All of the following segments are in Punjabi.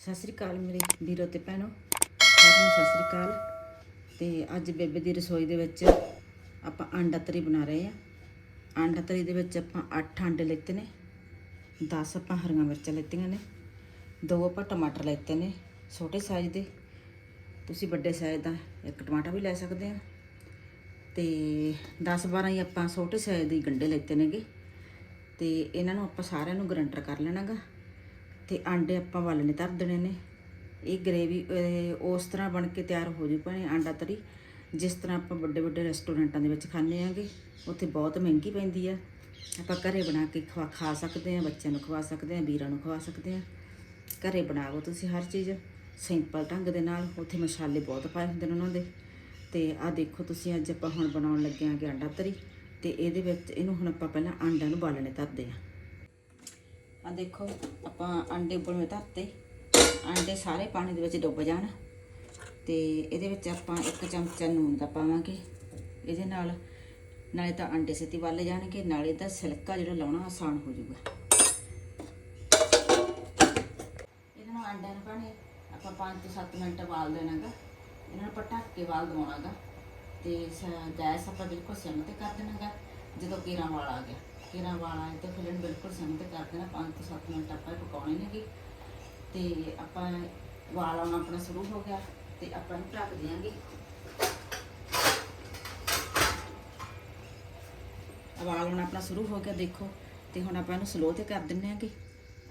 ਸਤਿ ਸ੍ਰੀ ਅਕਾਲ ਮੇਰੇ ਵੀਰੋ ਤੇ ਭੈਣੋ, ਸਾਰਿਆਂ ਨੂੰ ਸਤਿ ਸ੍ਰੀ ਅਕਾਲ। ਤੇ ਅੱਜ ਬੇਬੇ ਦੀ ਰਸੋਈ ਦੇ ਵਿੱਚ ਆਪਾਂ ਅੰਡਾ ਤਰੀ ਬਣਾ ਰਹੇ ਆ ਅੰਡਾ ਤਰੀ ਦੇ ਵਿੱਚ ਆਪਾਂ 8 ਅੰਡੇ ਲੈਤੇ ਨੇ 10 ਆਪਾਂ ਹਰੀਆਂ ਮਿਰਚਾਂ ਲੈਤੀਆਂ ਨੇ, ਦੋ ਆਪਾਂ ਟਮਾਟਰ ਲੈਤੇ ਨੇ ਛੋਟੇ ਸਾਈਜ਼ ਦੇ। ਤੁਸੀਂ ਵੱਡੇ ਸਾਈਜ਼ ਦਾ ਇੱਕ ਟਮਾਟਰ ਵੀ ਲੈ ਸਕਦੇ ਆ ਤੇ 10 12 ਹੀ ਆਪਾਂ ਛੋਟੇ ਸਾਈਜ਼ ਦੇ ਗੰਡੇ ਲੈਤੇ ਨੇਗੇ। ਤੇ ਇਹਨਾਂ ਨੂੰ ਆਪਾਂ ਸਾਰਿਆਂ ਨੂੰ ਗਰੰਟਰ ਕਰ ਲੈਣਾਗਾ। ਤੇ ਆਂਡੇ ਆਪਾਂ ਵਾਲਣੇ ਧਰ ਦੇਣੇ ਨੇ। ਇਹ ਗ੍ਰੇਵੀ ਉਸ ਤਰ੍ਹਾਂ ਬਣ ਕੇ ਤਿਆਰ ਹੋ ਜੂ ਭਾਵੇਂ ਆਂਡਾ ਤਰੀ। ਜਿਸ ਤਰ੍ਹਾਂ ਆਪਾਂ ਵੱਡੇ ਵੱਡੇ ਰੈਸਟੋਰੈਂਟਾਂ ਦੇ ਵਿੱਚ ਖਾਂਦੇ ਆਂਗੇ, ਉੱਥੇ ਬਹੁਤ ਮਹਿੰਗੀ ਪੈਂਦੀ ਆ। ਆਪਾਂ ਘਰੇ ਬਣਾ ਕੇ ਖਵਾ, ਖਾ ਸਕਦੇ ਆ, ਬੱਚਿਆਂ ਨੂੰ ਖਵਾ ਸਕਦੇ ਆ, ਵੀਰਾਂ ਨੂੰ ਖਵਾ ਸਕਦੇ ਆ। ਘਰੇ ਬਣਾਓ ਤੁਸੀਂ ਹਰ ਚੀਜ਼ ਸਿੰਪਲ ਢੰਗ ਦੇ ਨਾਲ, ਉੱਥੇ ਮਸਾਲੇ ਬਹੁਤ ਪਾਏ ਹੁੰਦੇ ਨੇ ਉਹਨਾਂ ਦੇ। ਤੇ ਆਹ ਦੇਖੋ ਤੁਸੀਂ ਅੱਜ ਆਪਾਂ ਹੁਣ ਬਣਾਉਣ ਲੱਗੇ ਆਂਗੇ ਆਂਡਾ ਤਰੀ। ਤੇ ਇਹਦੇ ਵਿੱਚ, ਇਹਨੂੰ ਹੁਣ ਆਪਾਂ ਪਹਿਲਾਂ ਆਂਡਿਆਂ ਨੂੰ ਬਾਲਣੇ ਧਰਦੇ ਆ। ਆ ਦੇਖੋ, ਆਪਾਂ ਆਂਡੇ ਉਬਲਵੇਂ ਧਰਤੇ। ਆਂਡੇ ਸਾਰੇ ਪਾਣੀ ਦੇ ਵਿੱਚ ਡੁੱਬ ਜਾਣ। ਤੇ ਇਹਦੇ ਵਿੱਚ ਆਪਾਂ ਇੱਕ ਚਮਚਾ ਨੂਨ ਦਾ ਪਾਵਾਂਗੇ। ਇਹਦੇ ਨਾਲ, ਨਾਲੇ ਤਾਂ ਅੰਡੇ ਛੇਤੀ ਵੱਲ ਜਾਣਗੇ, ਨਾਲੇ ਤਾਂ ਸਿਲਕਾ ਜਿਹੜਾ ਲਾਉਣਾ ਆਸਾਨ ਹੋ ਜਾਊਗਾ। ਇਹਨਾਂ ਨੂੰ ਆਂਡਿਆਂ ਨੂੰ ਪਾਣੇ ਆਪਾਂ 5 ਤੋਂ 7 ਮਿੰਟ ਬਾਲ ਦੇਣਾਗਾ। ਇਹਨਾਂ ਨੂੰ ਆਪਾਂ ਢੱਕ ਕੇ ਬਾਲ ਦਵਾਉਣਾਗਾ ਤੇ ਸ- ਗੈਸ ਆਪਾਂ ਬਿਲਕੁਲ ਸਿਮ ਤੇ ਕਰ ਦੇਣਾਗਾ, ਜਦੋਂ ਕੀਰਾਂ ਵਾਲ ਆ ਗਿਆ। ਕੀਰਾਂ ਵਾਲ ਆਏ ਤੇ ਫਿਰ ਇਹਨੂੰ ਬਿਲਕੁਲ ਸਿਮ ਤੇ ਕਰ ਦੇਣਾ 5 ਤੋਂ 7 ਮਿੰਟ ਆਪਾਂ ਪਕਾਉਣੇ ਨੇਗੇ ਤੇ ਆਪਾਂ ਵਾਲ ਆਉਣਾ ਆਪਣਾ ਸ਼ੁਰੂ ਹੋ ਗਿਆ ਤੇ ਆਪਾਂ ਇਹਨੂੰ ਢੱਕ ਦਿਆਂਗੇ। ਵਾਲ ਆਉਣਾ ਆਪਣਾ ਸ਼ੁਰੂ ਹੋ ਗਿਆ, ਦੇਖੋ। ਤੇ ਹੁਣ ਆਪਾਂ ਇਹਨੂੰ ਸਲੋ ਤੇ ਕਰ ਦਿੰਨੇ ਆਂਗੇ।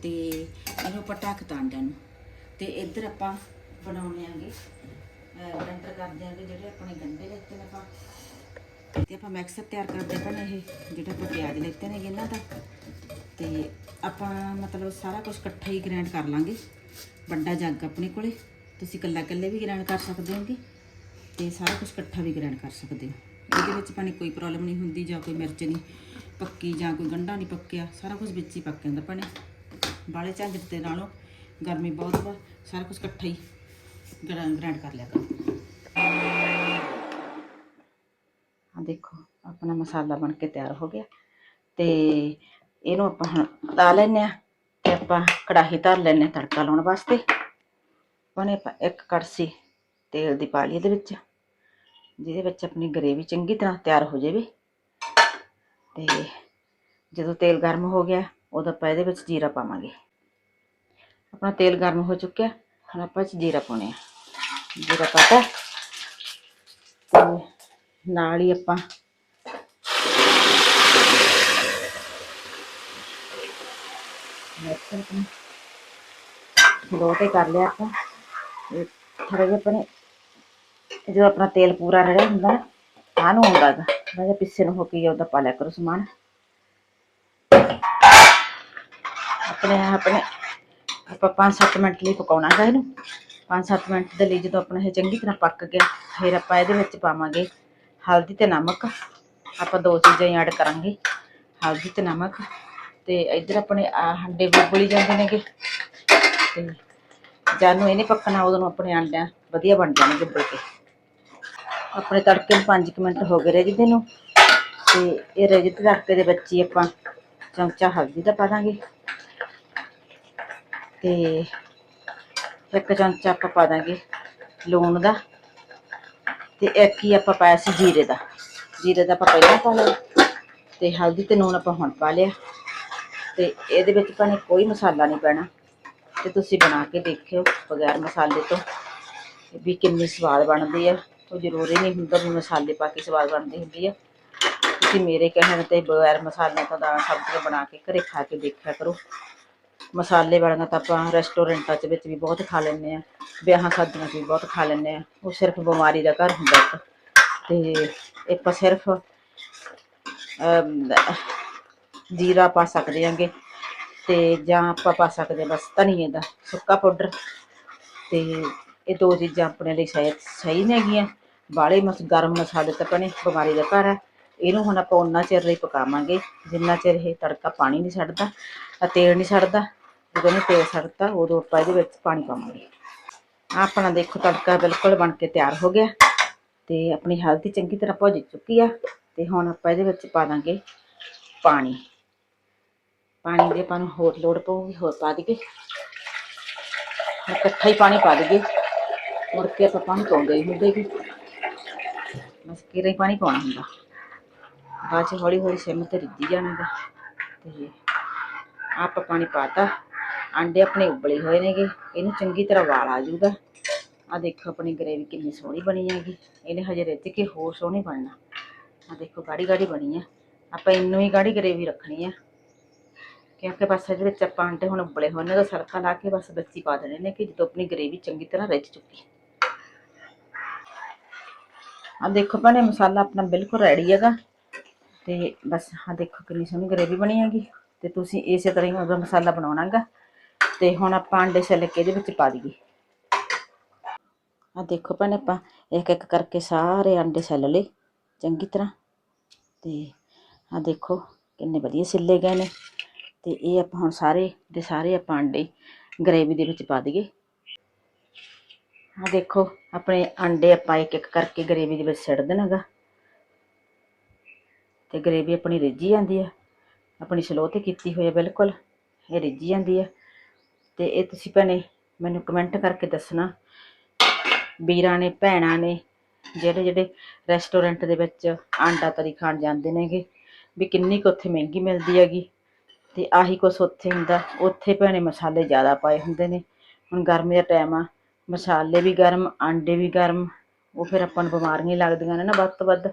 ਤੇ ਇਹਨੂੰ ਆਪਾਂ ਢੱਕ ਤਾਂਡਿਆਂ ਨੂੰ। ਤੇ ਇੱਧਰ ਆਪਾਂ ਬਣਾਉਣੇ ਆਂਗੇ ਗੰਟਰ ਕਰ ਦਿਆਂਗੇ ਜਿਹੜੇ ਆਪਣੇ ਗੰਡੇ ਲੈਤੇ ਨੇ ਆਪਾਂ। ਤੇ ਆਪਾਂ ਮਿਕਸਰ ਤਿਆਰ ਕਰਦੇ ਪਣੇ ਇਹ, ਜਿਹੜਾ ਆਪਾਂ ਪਿਆਜ਼ ਲੈਤੇ ਨੇ ਇਹਨਾਂ ਦਾ। ਤੇ ਆਪਾਂ ਮਤਲਬ ਸਾਰਾ ਕੁਝ ਇਕੱਠਾ ਹੀ ਗ੍ਰਾਈਂਡ ਕਰ ਲਾਂਗੇ, ਵੱਡਾ ਜੱਗ ਆਪਣੇ ਕੋਲੇ। ਤੁਸੀਂ ਇਕੱਲਾ ਇਕੱਲੇ ਵੀ ਗ੍ਰਾਈਂਡ ਕਰ ਸਕਦੇ ਹੋਗੇ, ਤੇ ਸਾਰਾ ਕੁਝ ਇਕੱਠਾ ਵੀ ਗ੍ਰਾਈਂਡ ਕਰ ਸਕਦੇ ਹੋ। ਇਹਦੇ ਵਿੱਚ ਪਾਣੀ ਕੋਈ ਪ੍ਰੋਬਲਮ ਨਹੀਂ ਹੁੰਦੀ, ਜਾਂ ਕੋਈ ਮਿਰਚ ਨਹੀਂ ਪੱਕੀ, ਜਾਂ ਕੋਈ ਗੰਢਾ ਨਹੀਂ ਪੱਕਿਆ, ਸਾਰਾ ਕੁਝ ਵਿੱਚ ਹੀ ਪੱਕ ਜਾਂਦਾ ਪਾਣੀ ਬਾਲੇ ਝੰਜਟ ਦੇ ਨਾਲੋਂ ਗਰਮੀ ਬਹੁਤ ਵਾ, ਸਾਰਾ ਕੁਝ ਇਕੱਠਾ ਹੀ ਗ੍ਰਾਈਂਡ ਕਰ ਲਿਆ ਕਰੋ। ਦੇਖੋ, ਆਪਣਾ ਮਸਾਲਾ ਬਣ ਕੇ ਤਿਆਰ ਹੋ ਗਿਆ। ਤੇ ਇਹਨੂੰ ਆਪਾਂ ਹੁਣ ਲਾ ਲੈਨੇ ਆ ਤੇ ਆਪਾਂ ਕੜਾਹੀ ਧਰ ਲੈਨੇ ਆ ਤੜਕਾ ਲਾਉਣ ਵਾਸਤੇ। ਉਹਨੇ ਆਪਾਂ ਇੱਕ ਕੜਸੀ ਤੇਲ ਦੀ ਪਾ ਲਈ ਇਹਦੇ ਵਿੱਚ, ਜਿਹਦੇ ਵਿੱਚ ਆਪਣੀ ਗਰੇਵੀ ਚੰਗੀ ਤਰ੍ਹਾਂ ਤਿਆਰ ਹੋ ਜਾਵੇ। ਤੇ ਜਦੋਂ ਤੇਲ ਗਰਮ ਹੋ ਗਿਆ, ਉਦੋਂ ਆਪਾਂ ਇਹਦੇ ਵਿੱਚ ਜੀਰਾ ਪਾਵਾਂਗੇ। ਆਪਣਾ ਤੇਲ ਗਰਮ ਹੋ ਚੁੱਕਿਆ, ਹੁਣ ਆਪਾਂ ਇਹ 'ਚ ਜੀਰਾ ਪਾਉਣੇ ਆ। ਜੀਰਾ ਪਾਤਾ ਤੇ। ਨਾਲ ਹੀ ਆਪਾਂ। ਦੋ ਤੇ ਕਰ ਲਿਆ ਆਪਾਂ। ਥੋੜਾ ਜਿਹਾ ਆਪਣੇ ਜਦੋਂ ਆਪਣਾ ਤੇਲ ਪੂਰਾ ਰੜਿਆ ਹੁੰਦਾ ਨਾ, ਆਹ ਨੂੰ ਹੁੰਦਾ ਗਾ। ਮੈਂ ਜਿਹਾ ਪਿੱਛੇ ਨੂੰ ਹੋ ਕੇ ਉਹਦਾ ਪਾ ਲਿਆ ਕਰੋ ਸਮਾਨ। ਆਪਣੇ ਆਪਣੇ ਆਪਾਂ 5-7 ਮਿੰਟ ਲਈ ਪਕਾਉਣਾ ਹੈ ਇਹਨੂੰ। 5-7 ਮਿੰਟ ਦੇ ਲਈ ਜਦੋਂ ਆਪਣਾ ਇਹ ਚੰਗੀ ਤਰ੍ਹਾਂ ਪੱਕ ਗਿਆ, ਫਿਰ ਆਪਾਂ ਇਹਦੇ ਵਿੱਚ ਪਾਵਾਂਗੇ ਹਲਦੀ ਤੇ ਨਮਕ, ਆਪਾਂ ਦੋ ਚੀਜ਼ਾਂ ਹੀ ਐਡ ਕਰਾਂਗੇ, ਹਲਦੀ ਤੇ ਨਮਕ, ਤੇ ਇੱਧਰ ਆਪਣੇ ਆ ਹੰਡੇ ਬੁਬਲੀ ਜਾਂਦੇ ਨੇਗੇ, ਤੇ ਜਦ ਨੂੰ ਇਹ ਨਹੀਂ ਪੱਕਣਾ, ਉਦੋਂ ਆਪਣੇ ਅੰਡਿਆਂ ਵਧੀਆ ਬਣ ਜਾਣਗੇ ਉਬਲ ਕੇ ਆਪਣੇ ਤੜਕੇ ਨੂੰ 5 ਮਿੰਟ ਹੋ ਗਏ ਰਿੱਝਦੇ ਨੂੰ, ਤੇ ਇਹ ਰਿੱਝਦੇ ਤੜਕੇ ਦੇ ਵਿੱਚ ਹੀ ਆਪਾਂ ਚਮਚਾ ਹਲਦੀ ਦਾ ਪਾ ਦਾਂਗੇ। ਤੇ ਇੱਕ ਚਮਚਾ ਆਪਾਂ ਪਾ ਦਾਂਗੇ ਲੂਣ ਦਾ। ਤੇ ਇੱਕ ਹੀ ਆਪਾਂ ਪਾਇਆ ਸੀ ਜੀਰੇ ਦਾ। ਜੀਰੇ ਦਾ ਆਪਾਂ ਪਹਿਲਾਂ ਪਾ ਲਿਆ ਤੇ ਹਲਦੀ ਤੇ ਲੂਣ ਆਪਾਂ ਹੁਣ ਪਾ ਲਿਆ। ਤੇ ਇਹਦੇ ਵਿੱਚ ਭਾਵੇਂ ਕੋਈ ਮਸਾਲਾ ਨਹੀਂ ਪੈਣਾ। ਤੇ ਤੁਸੀਂ ਬਣਾ ਕੇ ਦੇਖਿਓ ਬਗੈਰ ਮਸਾਲੇ ਤੋਂ ਵੀ ਕਿੰਨੀ ਸਵਾਦ ਬਣਦੀ ਆ। ਉਹ ਜ਼ਰੂਰੀ ਨਹੀਂ ਹੁੰਦਾ ਵੀ ਮਸਾਲੇ ਪਾ ਕੇ ਸਵਾਦ ਬਣਦੀ ਹੁੰਦੀ ਆ। ਤੁਸੀਂ ਮੇਰੇ ਕਹਿਣ ਤੇ ਬਗੈਰ ਮਸਾਲਿਆਂ ਤੋਂ ਦਾਲ ਸਬਜ਼ੀਆਂ ਬਣਾ ਕੇ ਘਰੇ ਖਾ ਕੇ ਦੇਖਿਆ ਕਰੋ। ਮਸਾਲੇ ਵਾਲੀਆਂ ਤਾਂ ਆਪਾਂ ਰੈਸਟੋਰੈਂਟਾਂ 'ਚ ਵਿੱਚ ਵੀ ਬਹੁਤ ਖਾ ਲੈਂਦੇ ਆ ਵਿਆਹਾਂ ਸ਼ਾਦੀਆਂ 'ਚ ਵੀ ਬਹੁਤ ਖਾ ਲੈਂਦੇ ਆ ਉਹ ਸਿਰਫ ਬਿਮਾਰੀ ਦਾ ਘਰ ਹੁੰਦਾ ਇੱਕ। ਤੇ ਆਪਾਂ ਸਿਰਫ ਜੀਰਾ ਪਾ ਸਕਦੇ ਆਂਗੇ ਤੇ ਜਾਂ ਆਪਾਂ ਪਾ ਸਕਦੇ ਹਾਂ ਬਸ ਧਨੀਏ ਦਾ ਸੁੱਕਾ ਪਾਊਡਰ। ਤੇ ਇਹ ਦੋ ਚੀਜ਼ਾਂ ਆਪਣੇ ਲਈ ਸਹੀ ਸਹੀ ਨਹੀਂ ਹੈਗੀਆਂ। ਬਾਲੇ ਮਸ, ਗਰਮ ਮਸਾਲੇ ਤਾਂ ਆਪਣੇ ਬਿਮਾਰੀ ਦਾ ਘਰ ਹੈ। ਇਹਨੂੰ ਹੁਣ ਆਪਾਂ ਉਨਾ ਚਿਰ ਲਈ ਪਕਾਵਾਂਗੇ। ਜਿੰਨਾ ਚਿਰ ਇਹ ਤੜਕਾ ਪਾਣੀ ਨਹੀਂ ਛੱਡਦਾ ਤੇਲ ਨਹੀਂ ਛੱਡਦਾ। ਜਦੋਂ ਇਹ ਤੇਲ ਛੱਡਦਾ ਉਦੋਂ ਆਪਾਂ ਇਹਦੇ ਵਿੱਚ ਪਾਣੀ ਪਾਵਾਂਗੇ। ਆਪਣਾ ਦੇਖੋ ਤੜਕਾ ਬਿਲਕੁਲ ਬਣ ਕੇ ਤਿਆਰ ਹੋ ਗਿਆ। ਤੇ ਆਪਣੀ ਹਲਦੀ ਚੰਗੀ ਤਰ੍ਹਾਂ ਭੁੱਜ ਚੁੱਕੀ ਆ ਤੇ ਹੁਣ ਆਪਾਂ ਇਹਦੇ ਵਿੱਚ ਪਾ ਦਾਂਗੇ ਪਾਣੀ। ਪਾਣੀ ਦੇ ਆਪਾਂ ਨੂੰ ਹੋਰ ਲੋੜ ਪਊਗੀ, ਹੋਰ ਪਾ ਦਈਏ। ਇਕੱਠਾ ਹੀ ਪਾਣੀ ਪਾ ਦਈਏ। ਮੁੜ ਕੇ ਆਪਾਂ ਪਾਣੀ ਪਾਉਂਦੇ ਹੀ ਹੁੰਦੇ ਵੀ। ਬਸ ਕਿਰੇ ਪਾਣੀ ਪਾਉਣਾ ਹੁੰਦਾ। ਬਾਅਦ ਚ ਹੌਲੀ ਹੌਲੀ ਸਿਮ ਤੇ ਰਿੱਝੀ ਜਾਣਾਗਾ ਤੇ ਆਪਾਂ ਪਾਣੀ ਪਾਤਾ ਆਂਡੇ ਆਪਣੇ ਉਬਲੇ ਹੋਏ ਨੇਗੇ। ਇਹਨੂੰ ਚੰਗੀ ਤਰ੍ਹਾਂ ਵਾਲ ਆ ਜਾਊਗਾ। ਆ ਦੇਖੋ ਆਪਣੀ ਗਰੇਵੀ ਕਿੰਨੀ ਸੋਹਣੀ ਬਣੀ ਹੈਗੀ। ਇਹਨੇ ਹਜੇ ਰਿੱਝ ਕੇ ਹੋਰ ਸੋਹਣੀ ਬਣਨਾ। ਆ ਦੇਖੋ ਗਾੜੀ ਗਾੜੀ ਬਣੀ ਆ। ਆਪਾਂ ਇਹਨੂੰ ਹੀ ਗਾੜੀ ਗਰੇਵੀ ਰੱਖਣੀ ਆ। ਕਿਉਂਕਿ ਬਸ ਇਹਦੇ ਵਿੱਚ ਆਪਾਂ ਆਂਡੇ ਹੁਣ ਉਬਲੇ ਹੋਏ ਨੇ ਤਾਂ ਸਰਕਾ ਲਾ ਕੇ ਬਸ ਬੱਚੀ ਪਾ ਦੇਣੇ ਨੇ ਕਿ ਜਦੋਂ ਆਪਣੀ ਗਰੇਵੀ ਚੰਗੀ ਤਰ੍ਹਾਂ ਰਿੱਝ ਚੁੱਕੀ। ਆ ਦੇਖੋ ਭੈਣੇ, ਮਸਾਲਾ ਆਪਣਾ ਬਿਲਕੁਲ ਰੈਡੀ ਹੈਗਾ। ਤੇ ਬਸ ਆ ਦੇਖੋ ਕਿੰਨੀ ਸੋਹਣੀ ਗਰੇਵੀ ਬਣੀ ਹੈਗੀ। ਤੇ ਤੁਸੀਂ ਇਸੇ ਤਰ੍ਹਾਂ ਹੀ ਉਹਦਾ ਮਸਾਲਾ ਬਣਾਉਣਾਗਾ ਤੇ ਹੁਣ ਆਪਾਂ ਅੰਡੇ ਛਿੱਲ ਕੇ ਇਹਦੇ ਵਿੱਚ ਪਾ ਦਈਏ ਆ ਦੇਖੋ ਭੈਣੇ ਆਪਾਂ ਇੱਕ ਇੱਕ ਕਰਕੇ ਸਾਰੇ ਅੰਡੇ ਛਿੱਲ ਲਏ ਚੰਗੀ ਤਰ੍ਹਾਂ। ਤੇ ਆ ਦੇਖੋ ਕਿੰਨੇ ਵਧੀਆ ਛਿੱਲੇ ਗਏ ਨੇ। ਤੇ ਇਹ ਆਪਾਂ ਹੁਣ ਸਾਰੇ ਦੇ ਸਾਰੇ ਆਪਾਂ ਅੰਡੇ ਗਰੇਵੀ ਦੇ ਵਿੱਚ ਪਾ ਦਈਏ। ਆ ਦੇਖੋ ਆਪਣੇ ਅੰਡੇ ਆਪਾਂ ਇੱਕ ਇੱਕ ਕਰਕੇ ਗਰੇਵੀ ਦੇ ਵਿੱਚ ਸਿੱਟ ਦੇਣਾਗਾ। ਤੇ ਗਰੇਵੀ ਆਪਣੀ ਰਿੱਝੀ ਜਾਂਦੀ ਹੈ ਆਪਣੀ ਸਲੋ ਤੇ ਕੀਤੀ ਹੋਈ ਹੈ ਬਿਲਕੁਲ। ਇਹ ਰਿੱਝੀ ਜਾਂਦੀ ਹੈ ਤੇ ਇਹ ਤੁਸੀਂ ਭੈਣੇ ਮੈਨੂੰ ਕਮੈਂਟ ਕਰਕੇ ਦੱਸਣਾ। ਵੀਰਾਂ ਨੇ, ਭੈਣਾਂ ਨੇ ਜਿਹੜੇ ਜਿਹੜੇ ਰੈਸਟੋਰੈਂਟ ਦੇ ਵਿੱਚ ਆਂਡਾ ਤਰੀ ਖਾਣ ਜਾਂਦੇ ਨੇਗੇ, ਵੀ ਕਿੰਨੀ ਕੁ ਉੱਥੇ ਮਹਿੰਗੀ ਮਿਲਦੀ ਹੈਗੀ। ਤੇ ਆਹੀ ਕੁਛ ਉੱਥੇ ਹੁੰਦਾ, ਉੱਥੇ ਭੈਣੇ ਮਸਾਲੇ ਜ਼ਿਆਦਾ ਪਾਏ ਹੁੰਦੇ ਨੇ। ਹੁਣ ਗਰਮੀ ਦਾ ਟਾਈਮ ਆ, ਮਸਾਲੇ ਵੀ ਗਰਮ, ਆਂਡੇ ਵੀ ਗਰਮ, ਉਹ ਫਿਰ ਆਪਾਂ ਨੂੰ ਬਿਮਾਰੀਆਂ ਲੱਗਦੀਆਂ ਨੇ ਨਾ ਵੱਧ ਤੋਂ ਵੱਧ।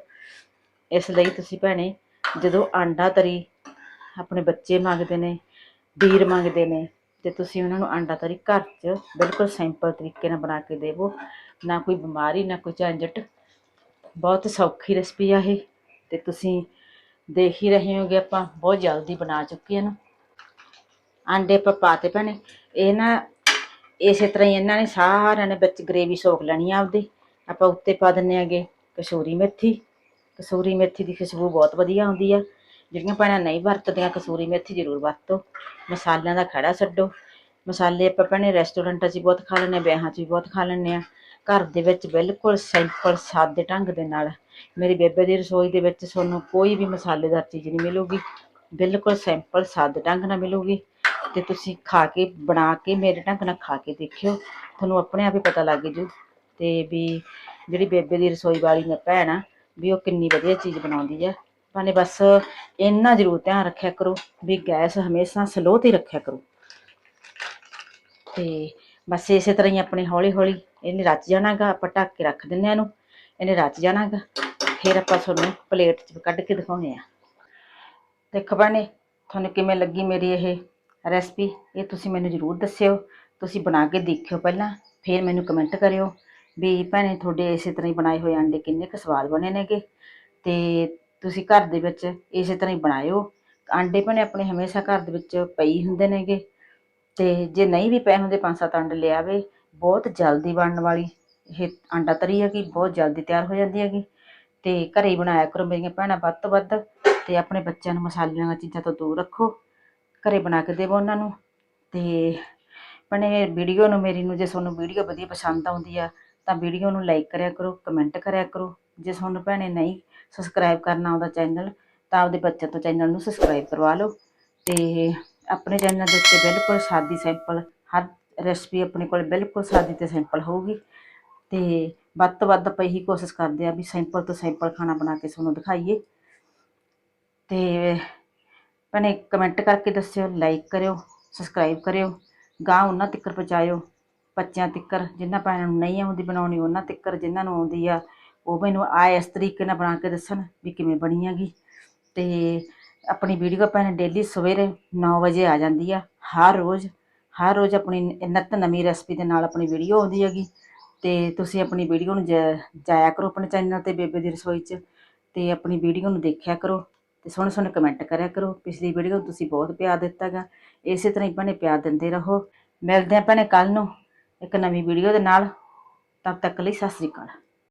ਇਸ ਲਈ ਤੁਸੀਂ ਭੈਣੇ ਜਦੋਂ ਆਂਡਾ ਤਰੀ ਆਪਣੇ ਬੱਚੇ ਮੰਗਦੇ ਨੇ, ਵੀਰ ਮੰਗਦੇ ਨੇ ਤੇ ਤੁਸੀਂ ਉਹਨਾਂ ਨੂੰ ਆਂਡਾ ਤਰੀ ਘਰ 'ਚ ਬਿਲਕੁਲ ਸਿੰਪਲ ਤਰੀਕੇ ਨਾਲ ਬਣਾ ਕੇ ਦੇਵੋ। ਨਾ ਕੋਈ ਬਿਮਾਰੀ, ਨਾ ਕੋਈ ਝੰਜਟ। ਬਹੁਤ ਸੌਖੀ ਰੈਸਪੀ ਆ ਇਹ ਤੇ ਤੁਸੀਂ ਦੇਖ ਹੀ ਰਹੇ ਹੋਗੇ ਆਪਾਂ, ਬਹੁਤ ਜਲਦੀ ਬਣਾ ਚੁੱਕੇ ਹਨ ਆਂਡੇ ਆਪਾਂ ਪਾਤੇ ਭੈਣੇ, ਇਹ ਨਾ ਇਸੇ ਤਰ੍ਹਾਂ ਹੀ ਇਹਨਾਂ ਨੇ ਸਾਰਿਆਂ ਨੇ ਵਿੱਚ ਗਰੇਵੀ ਸੋਖ ਲੈਣੀ ਆ ਆਪਦੀ। ਆਪਾਂ ਉੱਤੇ ਪਾ ਦਿੰਨੇ ਆਗੇ ਕਸੂਰੀ ਮੇਥੀ। ਕਸੂਰੀ ਮੇਥੀ ਦੀ ਖੁਸ਼ਬੂ ਬਹੁਤ ਵਧੀਆ ਆਉਂਦੀ ਆ। ਜਿਹੜੀਆਂ ਭੈਣਾਂ ਨਹੀਂ ਵਰਤਦੀਆਂ ਕਸੂਰੀ ਮੇਥੀ ਜ਼ਰੂਰ ਵਰਤੋ। ਮਸਾਲਿਆਂ ਦਾ ਖੜਾ ਛੱਡੋ। ਮਸਾਲੇ ਆਪਾਂ ਭੈਣੇ ਰੈਸਟੋਰੈਂਟਾਂ 'ਚ ਵੀ ਬਹੁਤ ਖਾ ਲੈਂਦੇ ਹਾਂ, ਵਿਆਹਾਂ 'ਚ ਵੀ ਬਹੁਤ ਖਾ ਲੈਂਦੇ ਆ ਘਰ ਦੇ ਵਿੱਚ ਬਿਲਕੁਲ ਸਿੰਪਲ ਸਾਦੇ ਢੰਗ ਦੇ ਨਾਲ ਮੇਰੀ ਬੇਬੇ ਦੀ ਰਸੋਈ ਦੇ ਵਿੱਚ ਤੁਹਾਨੂੰ ਕੋਈ ਵੀ ਮਸਾਲੇਦਾਰ ਚੀਜ਼ ਨਹੀਂ ਮਿਲੂਗੀ। ਬਿਲਕੁਲ ਸਿੰਪਲ ਸਾਦੇ ਢੰਗ ਨਾਲ ਮਿਲੂਗੀ ਤੇ ਤੁਸੀਂ ਖਾ ਕੇ, ਬਣਾ ਕੇ, ਮੇਰੇ ਢੰਗ ਨਾਲ ਖਾ ਕੇ ਦੇਖਿਓ। ਤੁਹਾਨੂੰ ਆਪਣੇ ਆਪ ਹੀ ਪਤਾ ਲੱਗ ਜੂ ਤੇ ਵੀ ਜਿਹੜੀ ਬੇਬੇ ਦੀ ਰਸੋਈ ਵਾਲੀ ਮੈਂ ਭੈਣ ਆ, ਵੀ ਉਹ ਕਿੰਨੀ ਵਧੀਆ ਚੀਜ਼ ਬਣਾਉਂਦੀ ਆ। ਭਾਵੇਂ ਬਸ ਇੰਨਾ ਜ਼ਰੂਰ ਧਿਆਨ ਰੱਖਿਆ ਕਰੋ ਵੀ ਗੈਸ ਹਮੇਸ਼ਾ ਸਲੋ ਤੇ ਰੱਖਿਆ ਕਰੋ। ਤੇ ਬਸ ਇਸੇ ਤਰ੍ਹਾਂ ਹੀ ਆਪਣੇ ਹੌਲੀ ਹੌਲੀ ਇਹਨੇ ਰਚ ਜਾਣਾਗਾ, ਆਪਾਂ ਢੱਕ ਕੇ ਰੱਖ ਦਿੰਨੇ ਆ ਇਹਨੂੰ, ਇਹਨੇ ਰਚ ਜਾਣਾਗਾ, ਫਿਰ ਆਪਾਂ ਤੁਹਾਨੂੰ ਪਲੇਟ 'ਚ ਕੱਢ ਕੇ ਦਿਖਾਉਂਦੇ ਆ ਦੇਖੋ ਭੈਣੇ, ਤੁਹਾਨੂੰ ਕਿਵੇਂ ਲੱਗੀ ਮੇਰੀ ਇਹ ਰੈਸਪੀ ਇਹ ਤੁਸੀਂ ਮੈਨੂੰ ਜ਼ਰੂਰ ਦੱਸਿਓ, ਤੁਸੀਂ ਬਣਾ ਕੇ ਦੇਖਿਓ ਪਹਿਲਾਂ, ਫਿਰ ਮੈਨੂੰ ਕਮੈਂਟ ਕਰਿਓ ਵੀ ਭੈਣੇ ਤੁਹਾਡੇ ਇਸੇ ਤਰ੍ਹਾਂ ਹੀ ਬਣਾਏ ਹੋਏ ਆਂਡੇ ਕਿੰਨੇ ਕੁ ਸਵਾਦ ਬਣੇ ਨੇਗੇ। ਤੇ ਤੁਸੀਂ ਘਰ ਦੇ ਵਿੱਚ ਇਸੇ ਤਰ੍ਹਾਂ ਹੀ ਬਣਾਇਓ। ਆਂਡੇ ਭੈਣੇ ਆਪਣੇ ਹਮੇਸ਼ਾ ਘਰ ਦੇ ਵਿੱਚ ਪਈ ਹੁੰਦੇ ਨੇਗੇ। ਤੇ ਜੇ ਨਹੀਂ ਵੀ ਪਏ ਹੁੰਦੇ ਪੰਜ ਸੱਤ ਆਂਡੇ ਲਿਆਵੇ ਬਹੁਤ ਜਲਦੀ ਬਣਨ ਵਾਲੀ ਇਹ ਆਂਡਾ ਤਰੀ ਹੈਗੀ, ਬਹੁਤ ਜਲਦੀ ਤਿਆਰ ਹੋ ਜਾਂਦੀ ਹੈਗੀ। ਤੇ ਘਰੇ ਹੀ ਬਣਾਇਆ ਕਰੋ ਮੇਰੀਆਂ ਭੈਣਾਂ ਵੱਧ ਤੋਂ ਵੱਧ ਤੇ ਆਪਣੇ ਬੱਚਿਆਂ ਨੂੰ ਮਸਾਲਿਆਂ ਵਾਲੀਆਂ ਚੀਜ਼ਾਂ ਤੋਂ ਦੂਰ ਰੱਖੋ। ਘਰੇ ਬਣਾ ਕੇ ਦੇਵੋ ਉਹਨਾਂ ਨੂੰ। ਤੇ ਭੈਣੇ ਵੀਡੀਓ ਨੂੰ ਮੇਰੀ ਨੂੰ, ਜੇ ਤੁਹਾਨੂੰ ਵੀਡੀਓ ਵਧੀਆ ਪਸੰਦ ਆਉਂਦੀ ਆ ਤਾਂ ਵੀਡੀਓ ਨੂੰ ਲਾਈਕ ਕਰਿਆ ਕਰੋ, ਕਮੈਂਟ ਕਰਿਆ ਕਰੋ। ਜੇ ਤੁਹਾਨੂੰ ਭੈਣੇ ਨਹੀਂ ਸਬਸਕ੍ਰਾਈਬ ਕਰਨਾ ਆਉਂਦਾ ਚੈਨਲ ਤਾਂ ਆਪਦੇ ਬੱਚਿਆਂ ਤੋਂ ਚੈਨਲ ਨੂੰ ਸਬਸਕ੍ਰਾਈਬ ਕਰਵਾ ਲਓ। ਤੇ ਆਪਣੇ ਚੈਨਲ ਦੇ ਉੱਤੇ ਬਿਲਕੁਲ ਸਾਦੀ ਸਿੰਪਲ ਹਰ ਰੈਸਪੀ ਆਪਣੇ ਕੋਲ ਬਿਲਕੁਲ ਸਾਦੀ ਤੇ ਸਿੰਪਲ ਹੋਊਗੀ। ਤੇ ਵੱਧ ਤੋਂ ਵੱਧ ਆਪਾਂ ਇਹੀ ਕੋਸ਼ਿਸ਼ ਕਰਦੇ ਆ ਵੀ ਸਿੰਪਲ ਤੋਂ ਸਿੰਪਲ ਖਾਣਾ ਬਣਾ ਕੇ ਤੁਹਾਨੂੰ ਦਿਖਾਈਏ। ਤੇ ਭੈਣੇ ਕਮੈਂਟ ਕਰਕੇ ਦੱਸਿਓ ਲਾਈਕ ਕਰਿਓ ਸਬਸਕ੍ਰਾਈਬ ਕਰਿਓ ਗਾਂ ਉਹਨਾਂ ਤੱਕ ਪਹੁੰਚਾਇਓ। ਬੱਚਿਆਂ ਤੱਕਰ ਜਿਨ੍ਹਾਂ ਭੈਣਾਂ ਨੂੰ ਨਹੀਂ ਆਉਂਦੀ ਬਣਾਉਣੀ, ਉਹਨਾਂ ਤੱਕਰ ਜਿਨ੍ਹਾਂ ਨੂੰ ਆਉਂਦੀ ਆ ਉਹ ਮੈਨੂੰ ਆ ਇਸ ਤਰੀਕੇ ਨਾਲ ਬਣਾ ਕੇ ਦੱਸਣ ਵੀ ਕਿਵੇਂ ਬਣੀ ਹੈਗੀ। ਤੇ ਆਪਣੀ ਵੀਡੀਓ ਭੈਣੇ ਡੇਲੀ ਸਵੇਰੇ 9 ਵਜੇ ਆ ਜਾਂਦੀ ਆ, ਹਰ ਰੋਜ਼ ਹਰ ਰੋਜ਼ ਆਪਣੀ ਨਿੱਤ ਨਵੀਂ ਰੈਸਪੀ ਦੇ ਨਾਲ ਆਪਣੀ ਵੀਡੀਓ ਆਉਂਦੀ ਹੈਗੀ। ਤੇ ਤੁਸੀਂ ਆਪਣੀ ਵੀਡੀਓ ਨੂੰ ਜਾਇਆ ਕਰੋ ਆਪਣੇ ਚੈਨਲ ਤੇ ਬੇਬੇ ਦੀ ਰਸੋਈ 'ਚ ਤੇ ਆਪਣੀ ਵੀਡੀਓ ਨੂੰ ਦੇਖਿਆ ਕਰੋ ਤੇ ਸੋਹਣੇ ਸੋਹਣੇ ਕਮੈਂਟ ਕਰਿਆ ਕਰੋ। ਪਿਛਲੀ ਵੀਡੀਓ ਨੂੰ ਤੁਸੀਂ ਬਹੁਤ ਪਿਆਰ ਦਿੱਤਾਗਾ ਇਸੇ ਤਰ੍ਹਾਂ ਹੀ ਭੈਣੇ ਪਿਆਰ ਦਿੰਦੇ ਰਹੋ। ਮਿਲਦੇ ਆ ਭੈਣੇ ਕੱਲ ਨੂੰ ਇੱਕ ਨਵੀਂ ਵੀਡੀਓ ਦੇ ਨਾਲ। ਤਦ ਤੱਕ ਲਈ ਸਤਿ ਸ੍ਰੀ ਅਕਾਲ।